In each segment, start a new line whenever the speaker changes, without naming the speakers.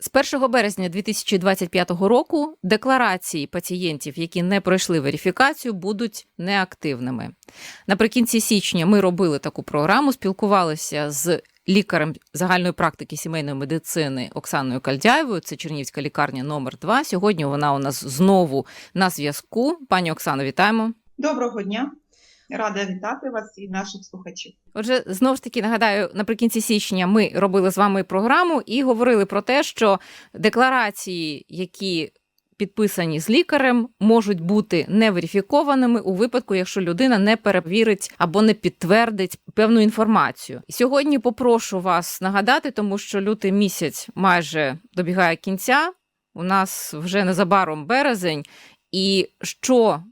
З 1 березня 2025 року декларації пацієнтів, які не пройшли верифікацію, будуть неактивними. Наприкінці січня ми робили таку програму, спілкувалися з лікарем загальної практики сімейної медицини Оксаною Кальдяєвою. Це Чернівська лікарня номер 2 Сьогодні вона у нас знову на зв'язку. Пані Оксано, вітаємо.
Доброго дня, рада вітати вас і наших слухачів.
Отже, знову ж таки нагадаю, наприкінці січня ми робили з вами програму і говорили про те, що декларації, які підписані з лікарем, можуть бути неверифікованими у випадку, якщо людина не перевірить або не підтвердить певну інформацію. Сьогодні попрошу вас нагадати, тому що лютий місяць майже добігає кінця. У нас вже незабаром березень, і що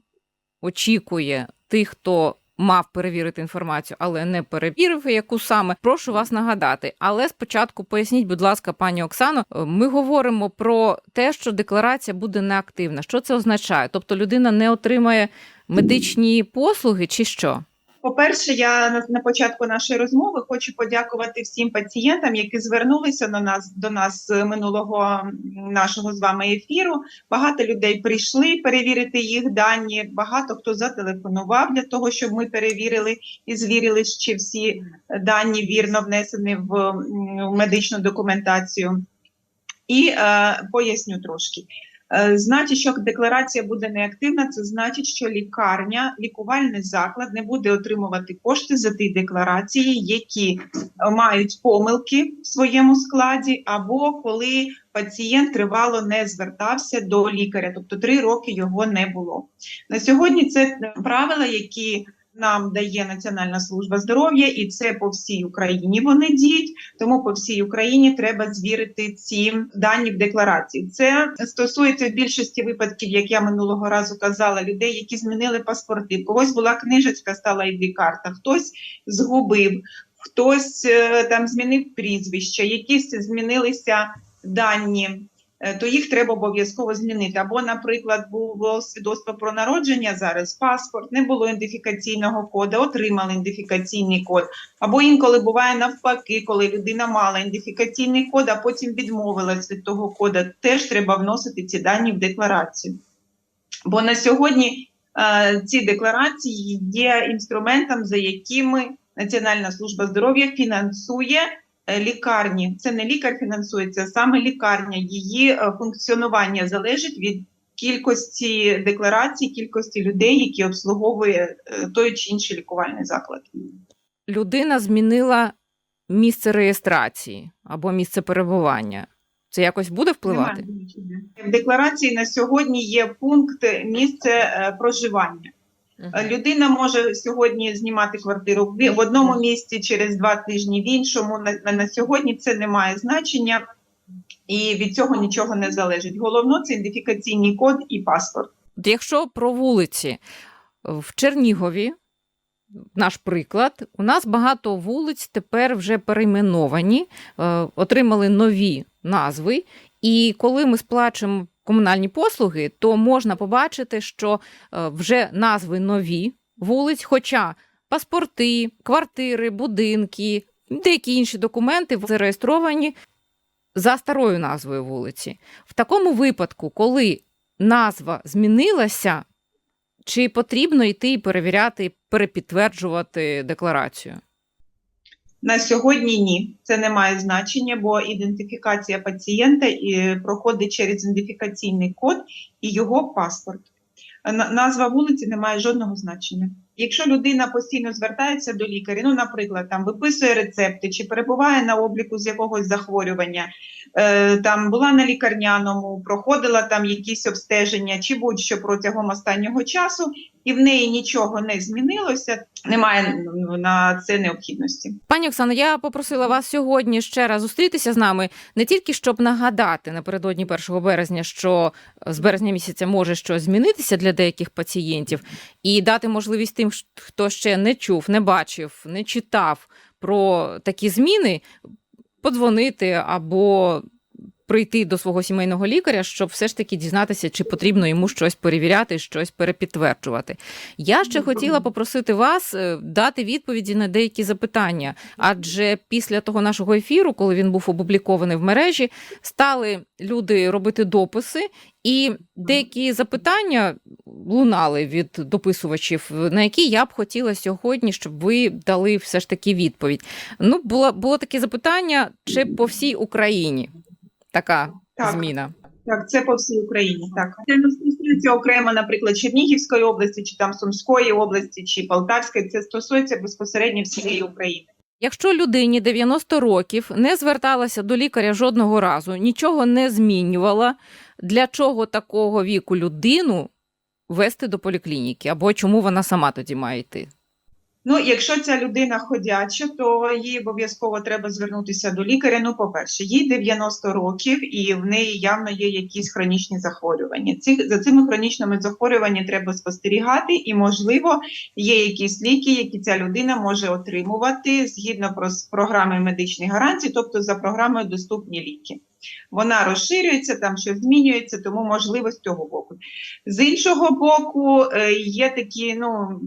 очікує тих, хто мав перевірити інформацію, але не перевірив, яку саме прошу вас нагадати. Але спочатку поясніть, будь ласка, пані Оксано, е, ми говоримо про те, що декларація буде неактивна. Що це означає? Тобто людина не отримає медичні послуги, чи що?
По-перше, я на, на початку нашої розмови хочу подякувати всім пацієнтам, які звернулися до нас до нас минулого нашого з вами ефіру. Багато людей прийшли перевірити їх дані. Багато хто зателефонував для того, щоб ми перевірили і звірили, чи всі дані вірно внесені в медичну документацію. І е, поясню трошки. Е, Значить, що декларація буде неактивна, це значить, що лікарня, лікувальний заклад не буде отримувати кошти за ті декларації, які е, мають помилки в своєму складі, або коли пацієнт тривало не звертався до лікаря, тобто три роки його не було. На сьогодні це правила, які нам дає Національна служба здоров'я, і це по всій Україні вони діють. Тому по всій Україні треба звірити ці дані в декларації. Це стосується в більшості випадків, як я минулого разу казала, людей, які змінили паспорти. Когось була книжечка, стала id карта хтось згубив, хтось е, там змінив прізвище, якісь змінилися дані. Е, То їх треба обов'язково змінити. Або, наприклад, було свідоцтво про народження зараз, паспорт, не було ідентифікаційного коду, отримали ідентифікаційний код. Або інколи буває навпаки, коли людина мала ідентифікаційний код, а потім відмовилась від того коду, теж треба вносити ці дані в декларацію. Бо на сьогодні е, ці декларації є інструментом, за якими Національна служба здоров'я фінансує лікарні. Це не лікар фінансує, це саме лікарня. Її е, функціонування залежить від кількості декларацій, кількості людей, які обслуговує е, той чи інший лікувальний заклад.
Людина змінила місце реєстрації або місце перебування. Це якось буде впливати?
Немає. В декларації на сьогодні є пункт місце е, проживання. Людина може сьогодні знімати квартиру в одному місці через два тижні, в іншому. На, на, на сьогодні це не має значення, і від цього нічого не залежить. Головно це ідентифікаційний код і паспорт.
Якщо про вулиці в Чернігові, наш приклад, у нас багато вулиць тепер вже перейменовані, е, отримали нові назви. І коли ми сплачуємо комунальні послуги, то можна побачити, що е, вже назви нові вулиць, хоча паспорти, квартири, будинки, деякі інші документи зареєстровані за старою назвою вулиці. В такому випадку, коли назва змінилася, чи потрібно йти і перевіряти, перепідтверджувати декларацію?
На сьогодні ні, це не має значення, бо ідентифікація пацієнта проходить через ідентифікаційний код і його паспорт. На- Назва вулиці не має жодного значення. Якщо людина постійно звертається до лікаря, ну, наприклад, там виписує рецепти чи перебуває на обліку з якогось захворювання, е, там була на лікарняному, проходила там якісь обстеження чи будь-що протягом останнього часу, і в неї нічого не змінилося, немає ну, на це необхідності.
Пані Оксано, я попросила вас сьогодні ще раз зустрітися з нами не тільки щоб нагадати напередодні 1 березня, що з березня місяця може щось змінитися для деяких пацієнтів, і дати можливість тим, хто ще не чув, не бачив, не читав про такі зміни, подзвонити або прийти до свого сімейного лікаря, щоб все ж таки дізнатися, чи потрібно йому щось перевіряти, щось перепідтверджувати. Я ще хотіла попросити вас е, дати відповіді на деякі запитання, адже після того нашого ефіру, коли він був опублікований в мережі, стали люди робити дописи, і деякі запитання лунали від дописувачів, на які я б хотіла сьогодні, щоб ви дали все ж таки відповідь. Ну, було, було таке запитання, чи по всій Україні така
Так.
зміна.
Так, це по всій Україні. Так це не стосується окремо, наприклад, Чернігівської області, чи там Сумської області, чи Полтавської. Це стосується безпосередньо всієї України.
Якщо людині 90 років не зверталася до лікаря жодного разу, нічого не змінювала, для чого такого віку людину вести до поліклініки? Або чому вона сама тоді має йти?
Ну, якщо ця людина ходяча, то їй обов'язково треба звернутися до лікаря. Ну, по-перше, їй 90 років, і в неї явно є якісь хронічні захворювання. Ці за цими хронічними захворюваннями треба спостерігати, і можливо є якісь ліки, які ця людина може отримувати згідно прос- програми медичних гарантій, тобто за програмою доступні ліки. Вона розширюється, там щось змінюється, тому можливо з цього боку. З іншого боку, е, є такі, ну.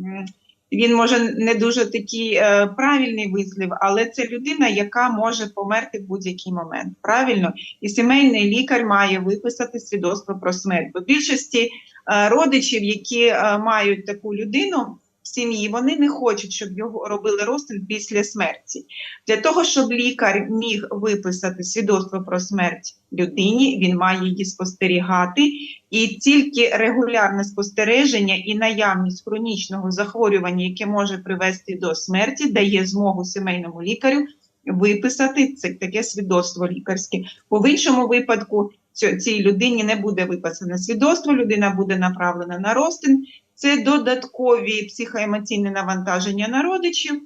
Він може не дуже такий е, правильний вислів, але це людина, яка може померти в будь-який момент. Правильно, і сімейний лікар має виписати свідоцтво про смерть. Бо більшості е, родичів, які е, мають таку людину сім'ї, вони не хочуть, щоб його робили розстріл після смерті. Для того, щоб лікар міг виписати свідоцтво про смерть людині, він має її спостерігати. І тільки регулярне спостереження і наявність хронічного захворювання, яке може привести до смерті, дає змогу сімейному лікарю виписати це таке свідоцтво лікарське. Бо в іншому випадку цій людині не буде виписане свідоцтво, людина буде направлена на розтин. Це додаткові психоемоційні навантаження на родичів.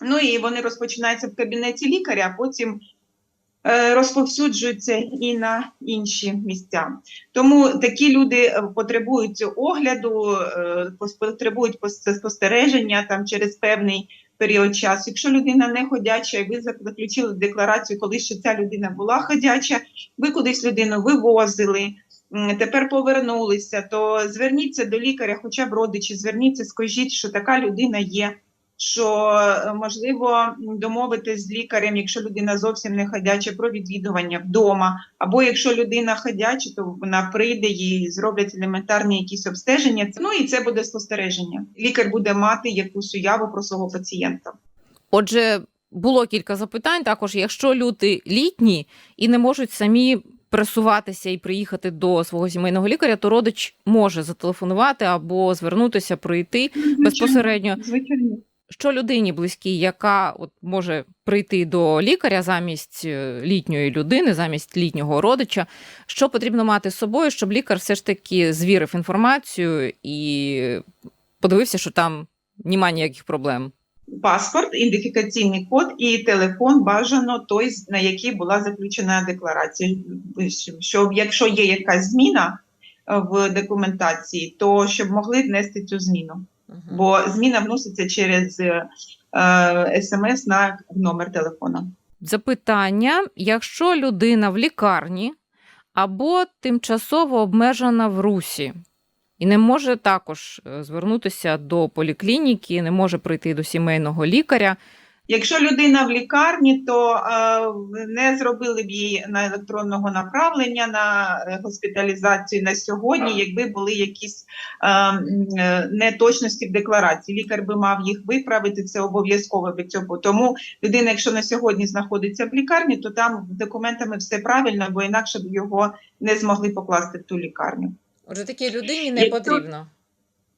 Ну і вони розпочинаються в кабінеті лікаря, а потім е, розповсюджуються і на інші місця. Тому такі люди е, потребують огляду, е, потребують спостереження там через певний період часу. Якщо людина не ходяча, і ви заключили декларацію, коли ще ця людина була ходяча, ви кудись людину вивозили. Тепер повернулися, то зверніться до лікаря, хоча б родичі, зверніться, скажіть, що така людина є, що е, можливо домовитись з лікарем, якщо людина зовсім не ходяча, про відвідування вдома. Або якщо людина ходяча, то вона прийде і зроблять елементарні якісь обстеження. Ну і це буде спостереження. Лікар буде мати якусь уяву про свого пацієнта.
Отже, було кілька запитань. Також, якщо люди літні і не можуть самі пересуватися і приїхати до свого сімейного лікаря, то родич може зателефонувати або звернутися, прийти безпосередньо.
Звичайно.
Що людині близькій, яка от може прийти до лікаря замість е, літньої людини, замість літнього родича, що потрібно мати з собою, щоб лікар все ж таки звірив інформацію і подивився, що там нема ніяких проблем.
Паспорт, ідентифікаційний код і телефон бажано той, на який була заключена декларація. Щоб якщо є якась зміна е, в документації, то щоб могли внести цю зміну. бо зміна вноситься через е, е, смс на номер телефона.
Запитання: якщо людина в лікарні або тимчасово обмежена в русі і не може також е, звернутися до поліклініки, не може прийти до сімейного лікаря,
Якщо людина в лікарні, то е, не зробили б їй на електронного направлення на госпіталізацію на сьогодні, якби були якісь е, неточності в декларації. Лікар би мав їх виправити. Це обов'язково би цього. Тому людина, якщо на сьогодні знаходиться в лікарні, то там з документами все правильно, бо інакше б його не змогли покласти в ту лікарню.
Отже, такій людині
не Якщо-
потрібно.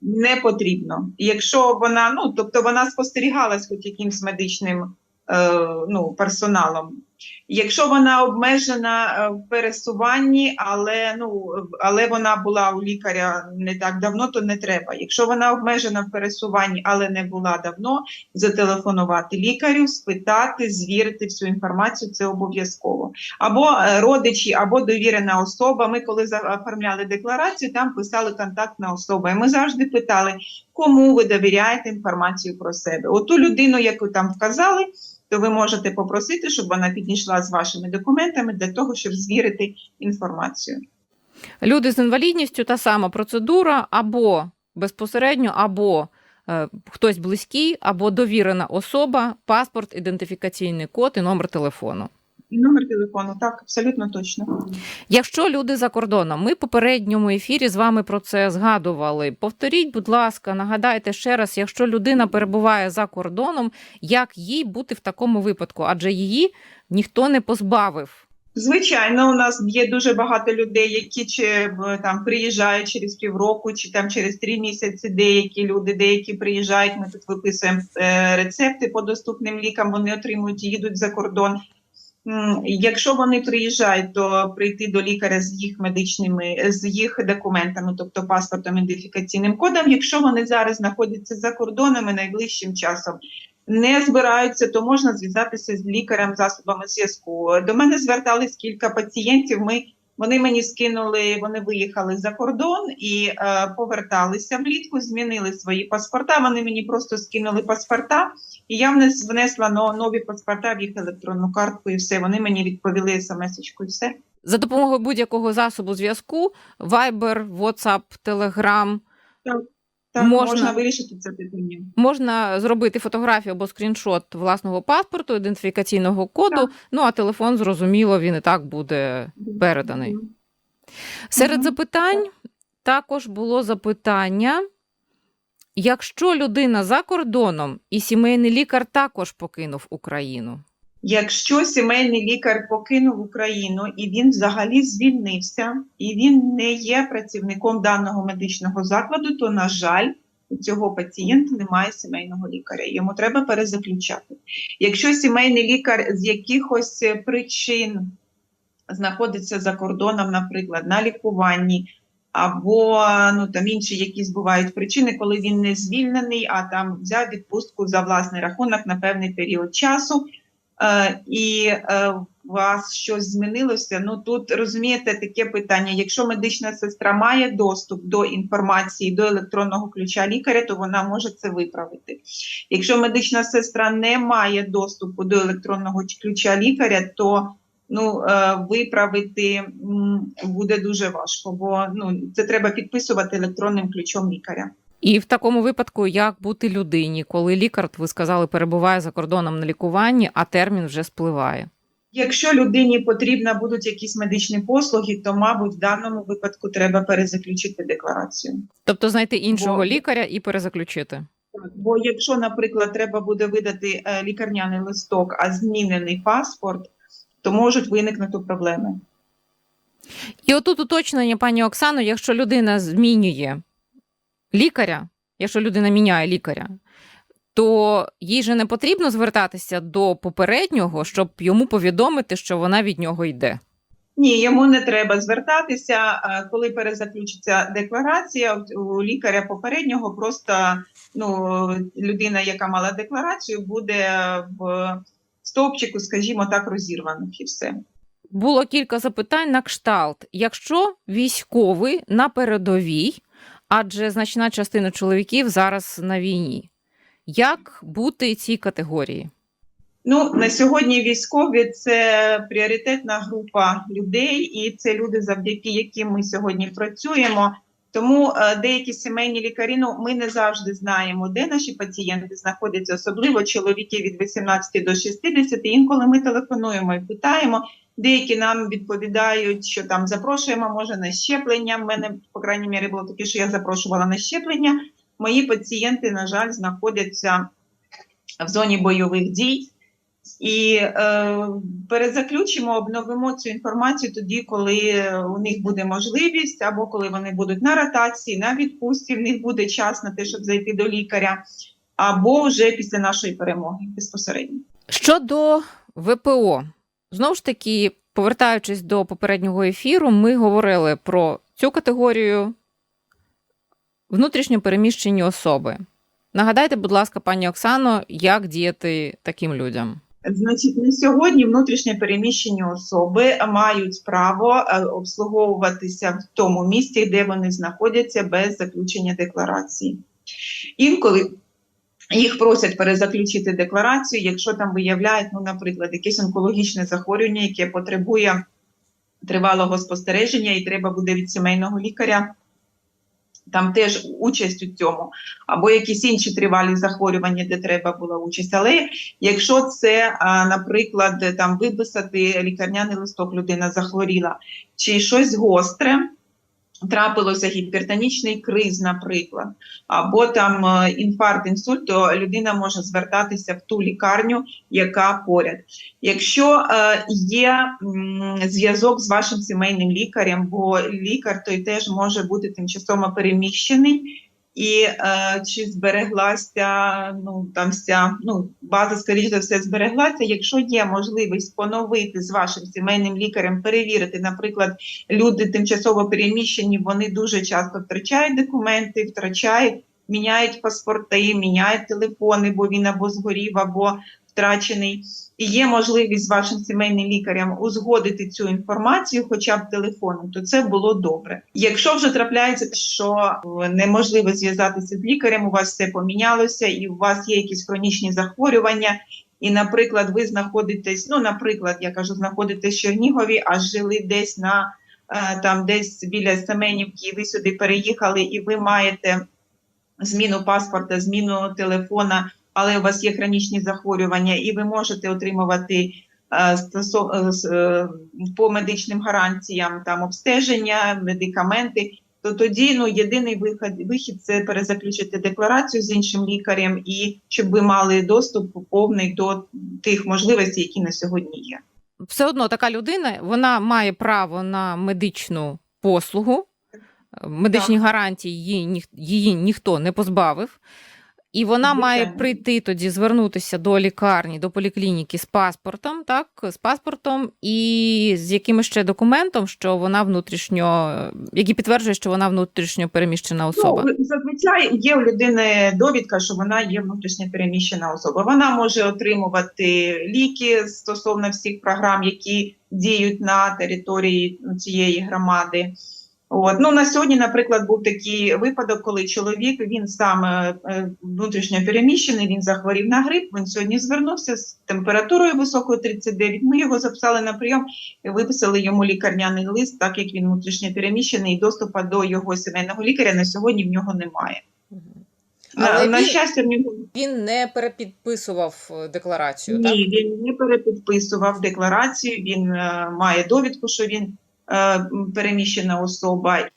не потрібно. Якщо вона, ну тобто вона спостерігалась хоч якимсь медичним е, ну, персоналом. Якщо вона обмежена е, в пересуванні, але ну але вона була у лікаря не так давно, то не треба. Якщо вона обмежена в пересуванні, але не була давно, зателефонувати лікарю, спитати, звірити всю інформацію, це обов'язково. Або е, родичі, або довірена особа. Ми коли оформляли декларацію, там писали контактна особа. І ми завжди питали, кому ви довіряєте інформацію про себе. Оту людину, яку там вказали, то ви можете попросити, щоб вона підійшла з вашими документами для того, щоб звірити інформацію.
Люди з інвалідністю та сама процедура або безпосередньо, або е, хтось близький, або довірена особа, паспорт, ідентифікаційний код і номер телефону.
І номер телефону, так, абсолютно точно.
Якщо люди за кордоном, ми в попередньому ефірі з вами про це згадували. Повторіть, будь ласка, нагадайте ще раз, якщо людина перебуває за кордоном, як їй бути в такому випадку? Адже її ніхто не позбавив.
Звичайно, у нас є дуже багато людей, які чи там приїжджають через півроку, чи там через три місяці. Деякі люди, деякі приїжджають. Ми тут виписуємо е, рецепти по доступним лікам. Вони отримують, і їдуть за кордон. Якщо вони приїжджають, то прийти до лікаря з їх медичними, з їх документами, тобто паспортом, ідентифікаційним кодом. Якщо вони зараз знаходяться за кордонами найближчим часом, не збираються, то можна зв'язатися з лікарем засобами зв'язку. До мене звертались кілька пацієнтів. Ми вони мені скинули, вони виїхали за кордон і е, поверталися влітку, змінили свої паспорта. Вони мені просто скинули паспорта, і я внес, внесла но, нові паспорта в їх електронну картку, і все. Вони мені відповіли смс-очку, і все.
За допомогою будь-якого засобу зв'язку, Viber, WhatsApp, Telegram,
Так,
Можна.
можна, вирішити це питання.
можна зробити фотографію або скріншот власного паспорту, ідентифікаційного коду.
Так.
Ну а телефон, зрозуміло, він і так буде переданий. Серед запитань також було запитання: якщо людина за кордоном і сімейний лікар також покинув Україну,
Якщо сімейний лікар покинув Україну і він взагалі звільнився, і він не є працівником даного медичного закладу, то, на жаль, у цього пацієнта немає сімейного лікаря. Йому треба перезаключати. Якщо сімейний лікар з якихось причин знаходиться за кордоном, наприклад, на лікуванні, або ну там інші якісь бувають причини, коли він не звільнений, а там взяв відпустку за власний рахунок на певний період часу і е, у вас щось змінилося. Ну тут розумієте таке питання: якщо медична сестра має доступ до інформації, до електронного ключа лікаря, то вона може це виправити. Якщо медична сестра не має доступу до електронного ключа лікаря, то ну, е, виправити буде дуже важко, бо ну, це треба підписувати електронним ключом лікаря.
І в такому випадку, як бути людині, коли лікар, ви сказали, перебуває за кордоном на лікуванні, а термін вже спливає.
Якщо людині потрібна будуть якісь медичні послуги, то, мабуть, в даному випадку треба перезаключити декларацію.
Тобто знайти іншого
Бо-
лікаря і перезаключити.
Бо якщо, наприклад, треба буде видати е, лікарняний листок, а змінений паспорт, то можуть виникнути проблеми.
І отут уточнення, пані Оксано, якщо людина змінює лікаря, якщо людина міняє лікаря, то їй же не потрібно звертатися до попереднього, щоб йому повідомити, що вона від нього йде.
Ні, йому не треба звертатися. Коли перезаключиться декларація, у- у лікаря попереднього просто ну, людина, яка мала декларацію, буде в стовпчику, скажімо так, розірваних і все.
Було кілька запитань на кшталт. Якщо військовий на передовій, адже значна частина чоловіків зараз на війні, як бути цій категорії?
Ну на сьогодні військові це пріоритетна група людей, і це люди, завдяки яким ми сьогодні працюємо. Тому е, деякі сімейні лікарі, ну ми не завжди знаємо, де наші пацієнти знаходяться, особливо чоловіки від 18 до 60. Інколи ми телефонуємо і питаємо. Деякі нам відповідають, що там запрошуємо, може на щеплення. В мене, по крайній мірі, було таке, що я запрошувала на щеплення. Мої пацієнти, на жаль, знаходяться в зоні бойових дій. І е, перезаключимо, обновимо цю інформацію тоді, коли у них буде можливість, або коли вони будуть на ротації, на відпустці, в них буде час на те, щоб зайти до лікаря, або вже після нашої перемоги безпосередньо.
Щодо ВПО, знову ж таки, повертаючись до попереднього ефіру, ми говорили про цю категорію внутрішньо переміщені особи. Нагадайте, будь ласка, пані Оксано, як діяти таким людям?
Значить, на сьогодні внутрішньо переміщені особи мають право е, обслуговуватися в тому місці, де вони знаходяться без заключення декларації. Інколи їх просять перезаключити декларацію, якщо там виявляють, ну, наприклад, якесь онкологічне захворювання, яке потребує тривалого спостереження, і треба буде від сімейного лікаря. Там теж участь у цьому, або якісь інші тривалі захворювання, де треба була участь. Але якщо це, наприклад, там виписати лікарняний листок, людина захворіла, чи щось гостре, трапилося гіпертонічний криз, наприклад, або там е, інфаркт, інсульт, то людина може звертатися в ту лікарню, яка поряд. Якщо е, є зв'язок з вашим сімейним лікарем, бо лікар той теж може бути тимчасово переміщений. І е, чи збереглася ну там вся ну база, скоріш за все, збереглася. Якщо є можливість поновити з вашим сімейним лікарем, перевірити, наприклад, люди тимчасово переміщені, вони дуже часто втрачають документи, втрачають, міняють паспорти, міняють телефони, бо він або згорів, або втрачений. І є можливість з вашим сімейним лікарем узгодити цю інформацію, хоча б телефоном, то це було добре. Якщо вже трапляється, що е, неможливо зв'язатися з лікарем, у вас все помінялося, і у вас є якісь хронічні захворювання. І, наприклад, ви знаходитесь, ну, наприклад, я кажу, знаходитесь в Чернігові, а жили десь на е, там, десь біля Семенівки, і ви сюди переїхали, і ви маєте зміну паспорта, зміну телефона, але у вас є хронічні захворювання, і ви можете отримувати е, е, е, по медичним гарантіям там обстеження, медикаменти. То тоді ну єдиний вихід, вихід це перезаключити декларацію з іншим лікарем, і щоб ви мали доступ повний до тих можливостей, які на сьогодні є.
Все одно така людина вона має право на медичну послугу, медичні гарантії її, її ніхто не позбавив. І вона має прийти тоді, звернутися до лікарні, до поліклініки з паспортом, так, з паспортом і з якимось ще документом, що вона внутрішньо, який підтверджує, що вона внутрішньо переміщена особа.
Ну, зазвичай є у людини довідка, що вона є внутрішньо переміщена особа. Вона може отримувати ліки стосовно всіх програм, які діють на території цієї громади. От ну на сьогодні, наприклад, був такий випадок, коли чоловік він сам е, е, внутрішньо переміщений, він захворів на грип. Він сьогодні звернувся з температурою високою 39. Ми його записали на прийом і виписали йому лікарняний лист, так як він внутрішньо переміщений, і доступу до його сімейного лікаря на сьогодні в нього немає.
Але
на
він-
щастя,
Він не перепідписував е, декларацію.
ні, він не перепідписував декларацію. Він е, має довідку, що він переміщена особа.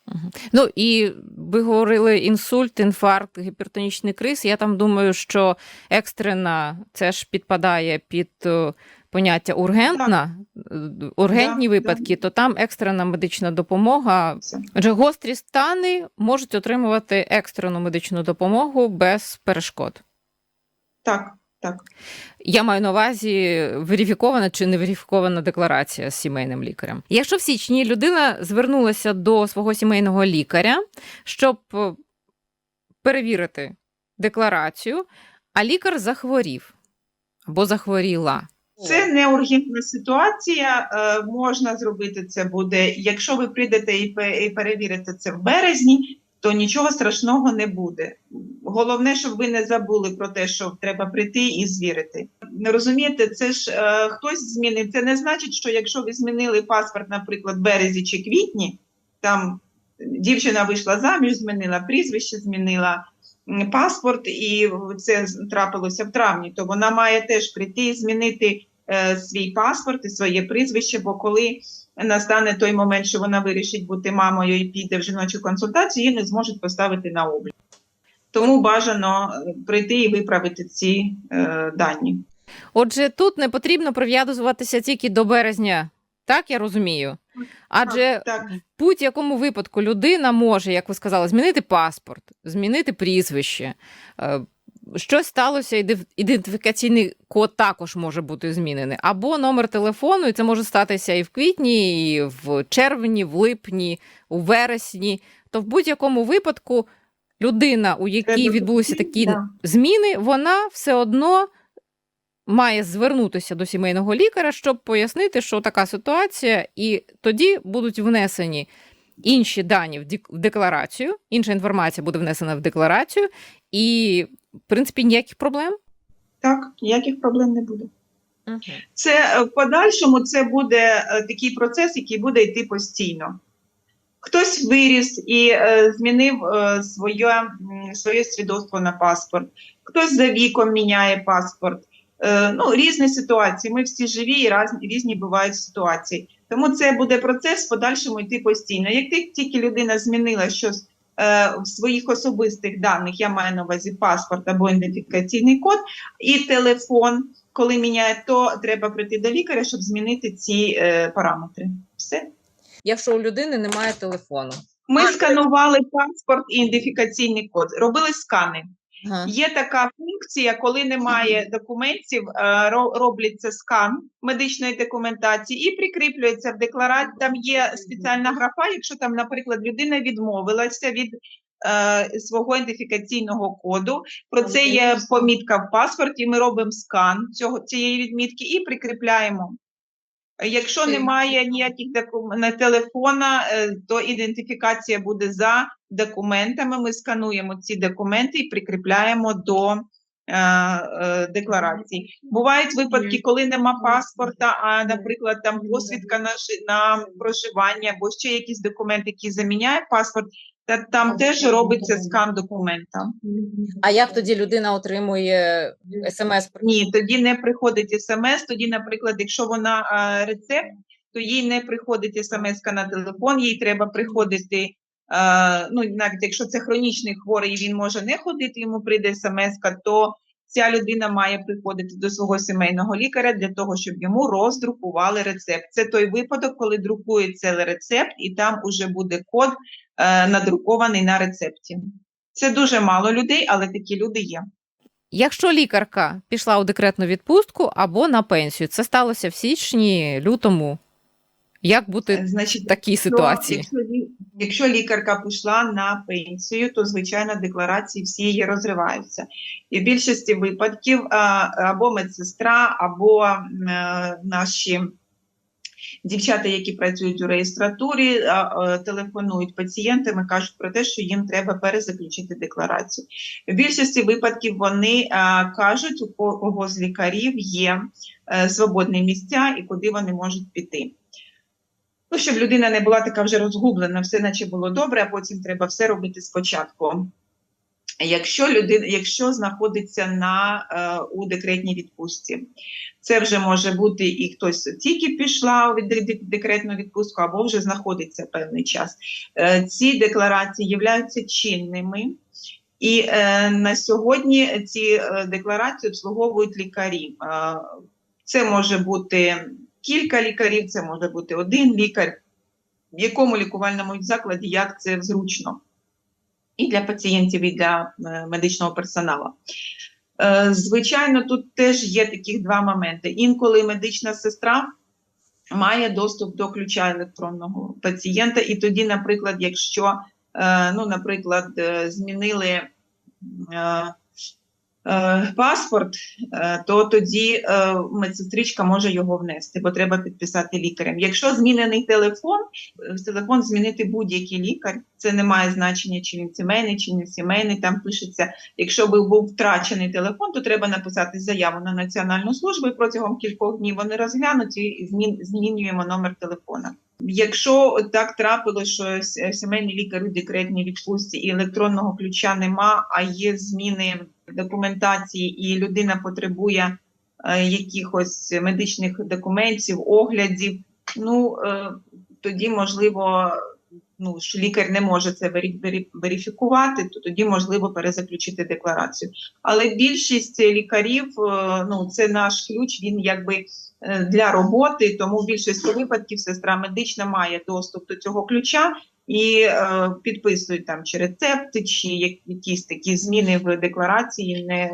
Ну і ви говорили інсульт, інфаркт, гіпертонічний криз. Я там думаю, що екстрена це ж підпадає під е, поняття ургентна, е, ургентні
Да,
випадки, то там екстрена медична допомога. Адже гострі стани можуть отримувати екстрену медичну допомогу без перешкод.
Так, так.
Я маю на увазі верифікована чи не верифікована декларація з сімейним лікарем. Якщо в січні людина звернулася до свого сімейного лікаря, щоб е, перевірити декларацію, а лікар захворів або захворіла.
Це не ургентна ситуація. Е, можна зробити це буде. Якщо ви прийдете і перевірите це в березні, то нічого страшного не буде. Головне, щоб ви не забули про те, що треба прийти і звірити. Не розумієте, це ж е, хтось змінив. Це не значить, що якщо ви змінили паспорт, наприклад, березі чи квітні, там дівчина вийшла заміж, змінила прізвище, змінила паспорт, і це трапилося в травні, то вона має теж прийти і змінити е, свій паспорт і своє прізвище, бо коли настане той момент, що вона вирішить бути мамою і піде в жіночу консультацію, її не зможуть поставити на облік. Тому бажано е, прийти і виправити ці е, дані.
Отже, тут не потрібно прив'язуватися тільки до березня, так я розумію. Адже
так,
в будь-якому випадку людина може, як ви сказали, змінити паспорт, змінити прізвище. Щось сталося, ідентиф- ідентифікаційний код також може бути змінений. Або номер телефону, і це може статися і в квітні, і в червні, в липні, у вересні. То в будь-якому випадку людина, у якій відбулися такі
да.
зміни, вона все одно має звернутися до сімейного лікаря, щоб пояснити, що така ситуація, і тоді будуть внесені інші дані в декларацію, інша інформація буде внесена в декларацію, і, в принципі, ніяких проблем.
Так, ніяких проблем не буде. Це е, в подальшому це буде е, такий процес, який буде йти постійно. Хтось виріс і е, змінив е, своє, своє свідоцтво на паспорт, хтось за віком міняє паспорт. Е, ну, різні ситуації. Ми всі живі і раз, різні бувають ситуації. Тому це буде процес в подальшому йти постійно. Як ти- тільки людина змінила щось своїх особистих даних, я маю на увазі паспорт або ідентифікаційний код, і телефон, коли міняє, то треба прийти до лікаря, щоб змінити ці е, параметри. Все.
Якщо у людини немає телефону.
Ми сканували паспорт і ідентифікаційний код, робили скани.
Ага.
Є така функція, коли немає документів, е, ро- робляться скан медичної документації і прикріплюється в декларації. Там є спеціальна графа, якщо там, наприклад, людина відмовилася від е, свого ідентифікаційного коду. Про це є помітка в паспорті. Ми робимо скан цього цієї відмітки і прикріпляємо. Якщо немає ніяких документів телефона, е, то ідентифікація буде за документами. Ми скануємо ці документи і прикріпляємо до е, е, декларації. Бувають випадки, коли нема паспорта, а, наприклад, там посвідка на, на проживання або ще якісь документи, які заміняє паспорт, та там теж робиться скан документа.
А як тоді людина отримує смс?
Ні, тоді не приходить смс. Тоді, наприклад, якщо вона а, рецепт, то їй не приходить смс на телефон, їй треба приходити. а, ну, навіть якщо це хронічний хворий, він може не ходити, йому прийде смс, то ця людина має приходити до свого сімейного лікаря для того, щоб йому роздрукували рецепт. Це той випадок, коли друкується рецепт, і там уже буде код е, надрукований на рецепті. Це дуже мало людей, але такі люди є.
Якщо лікарка пішла у декретну відпустку або на пенсію, це сталося в січні, лютому. Як бути
Е, Значить,
в такій ситуації?
Якщо, якщо лікарка пішла на пенсію, то звичайно декларації всі її розриваються. І в більшості випадків або медсестра, або е, наші дівчата, які працюють у реєстратурі, а, телефонують пацієнтам і кажуть про те, що їм треба перезаключити декларацію. В більшості випадків вони кажуть, у кого з лікарів є е, свободні місця і куди вони можуть піти. Ну, щоб людина не була така вже розгублена, все наче було добре, а потім треба все робити спочатку. Якщо людина, якщо знаходиться на е, у декретній відпустці, це вже може бути і хтось тільки пішла у декретну відпустку, або вже знаходиться певний час. Е, ці декларації являються чинними, і е, на сьогодні ці е, декларації обслуговують лікарі. Е, це може бути кілька лікарів, це може бути один лікар, в якому лікувальному закладі як це зручно і для пацієнтів, і для е, медичного персоналу. Е, Звичайно, тут теж є таких два моменти. Інколи медична сестра має доступ до ключа електронного пацієнта, і тоді, наприклад, якщо, е, ну, наприклад, змінили паспорт, е, то тоді е, медсестричка може його внести, бо треба підписати лікарем. Якщо змінений телефон, е, телефон змінити будь-який лікар. Це не має значення, чи він сімейний, чи не сімейний. Там пишеться, якщо би був втрачений телефон, то треба написати заяву на національну службу і протягом кількох днів вони розглянуть і змін, змінюємо номер телефона. Якщо так трапилося, що сімейний лікар у декретній відпустці і електронного ключа нема, а є зміни документації, і людина потребує е, якихось медичних документів, оглядів, ну е, тоді можливо. Ну, ж лікар не може це верифікувати, то тоді можливо перезаключити декларацію. Але більшість лікарів, е, ну це наш ключ, він якби для роботи, тому в більшості випадків сестра медична має доступ до цього ключа і е, підписують там чи рецепти, чи якісь такі зміни в декларації, не,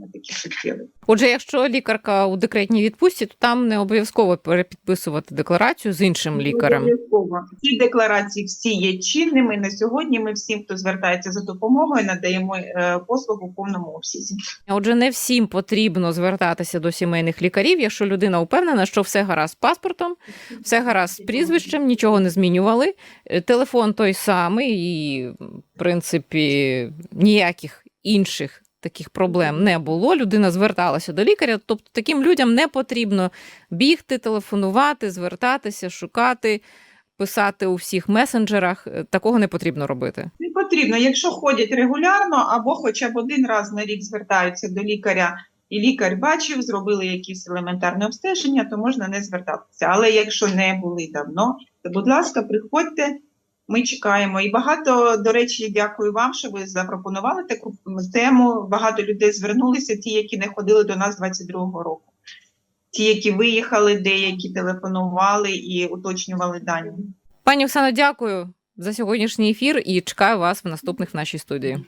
не такі суттєві.
Отже, якщо лікарка у декретній відпустці, то там не обов'язково перепідписувати декларацію з іншим лікарем.
Обов'язково. Ці декларації всі є чинними. На сьогодні ми всім, хто звертається за допомогою, надаємо е, послугу в повному обсязі.
Отже, не всім потрібно звертатися до сімейних лікарів, якщо людина впевнена, що все гаразд з паспортом, все гаразд з прізвищем, нічого не змінювали. е, Телефон той самий, і, в принципі, ніяких інших таких проблем не було. Людина зверталася до лікаря. Тобто таким людям не потрібно бігти, телефонувати, звертатися, шукати, писати у всіх месенджерах. Е, Такого не потрібно робити.
Не потрібно, якщо ходять регулярно або хоча б один раз на рік звертаються до лікаря, і лікар бачив, зробили якісь елементарне обстеження, то можна не звертатися. Але якщо не були давно, то будь ласка, приходьте. Ми чекаємо. І багато, до речі, дякую вам, що ви запропонували таку тему. Багато людей звернулися, ті, які не ходили до нас 22-го року. Ті, які виїхали, деякі телефонували і уточнювали дані.
Пані Оксано, дякую за сьогоднішній ефір і чекаю вас в наступних в нашій студії.